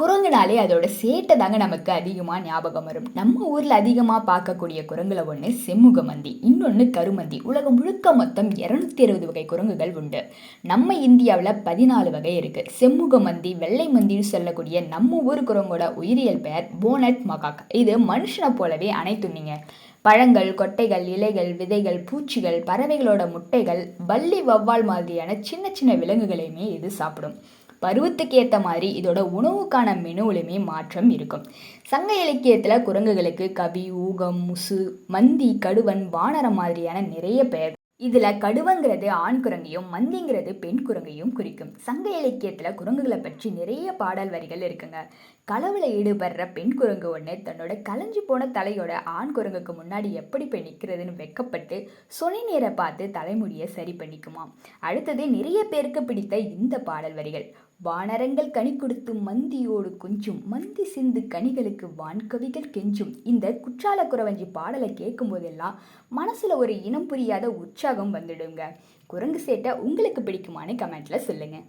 குரங்குனாலே அதோட சேட்டை தாங்க நமக்கு அதிகமாக ஞாபகம் வரும். நம்ம ஊரில் அதிகமாக பார்க்கக்கூடிய குரங்குல ஒன்று செம்முக மந்தி இன்னொன்று கருமந்தி. உலகம் முழுக்க மொத்தம் இரநூத்தி அறுபது வகை குரங்குகள் உண்டு. நம்ம இந்தியாவில் பதினாலு வகை இருக்குது செம்முக மந்தி வெள்ளை மந்தின்னு சொல்லக்கூடிய நம்ம ஊர் குரங்கோட உயிரியல் பெயர் போனட் மகாக். இது மனுஷனை போலவே அனைத்துண்ணிங்க பழங்கள் கொட்டைகள் இலைகள் விதைகள் பூச்சிகள் பறவைகளோட முட்டைகள் வள்ளி வவ்வால் மாதிரியான சின்ன சின்ன விலங்குகளையுமே இது சாப்பிடும். பருவத்துக்கு ஏற்ற மாதிரி இதோட உணவுக்கான மெனுவிலுமே மாற்றம் இருக்கும். சங்க இலக்கியத்தில் குரங்குகளுக்கு கவி ஊகம் முசு மந்தி கடுவன் வானரம் மாதிரியான நிறைய பெயர். இதில் கடுவங்கிறது ஆண் குரங்கையும் மந்திங்கிறது பெண் குரங்கையும் குறிக்கும். சங்க இலக்கியத்தில் குரங்குகளை பற்றி நிறைய பாடல் வரிகள் இருக்குங்க. களவில் ஈடுபடுற பெண் குரங்கு ஒன்று தன்னோட கலைஞ்சு போன தலையோட ஆண் குரங்குக்கு முன்னாடி எப்படி போய் நிற்கிறதுன்னு வெக்கப்பட்டு சொனி நேரை பார்த்து தலைமுடியை சரி பண்ணிக்குமாம். அடுத்தது நிறைய பேருக்கு பிடித்த இந்த பாடல் வரிகள். வானரங்கள் கனி கொடுத்து மந்தியோடு கொஞ்சும் மந்தி சிந்து கனிகளுக்கு வான்கவிகள் கெஞ்சும். இந்த குற்றால குறவஞ்சி பாடலை கேட்கும் போதெல்லாம் மனசுல ஒரு இனம் புரியாத உற்சாகம் வந்துடுங்க. குரங்கு சேட்டை உங்களுக்கு பிடிக்குமான்னு கமெண்ட்ல சொல்லுங்க.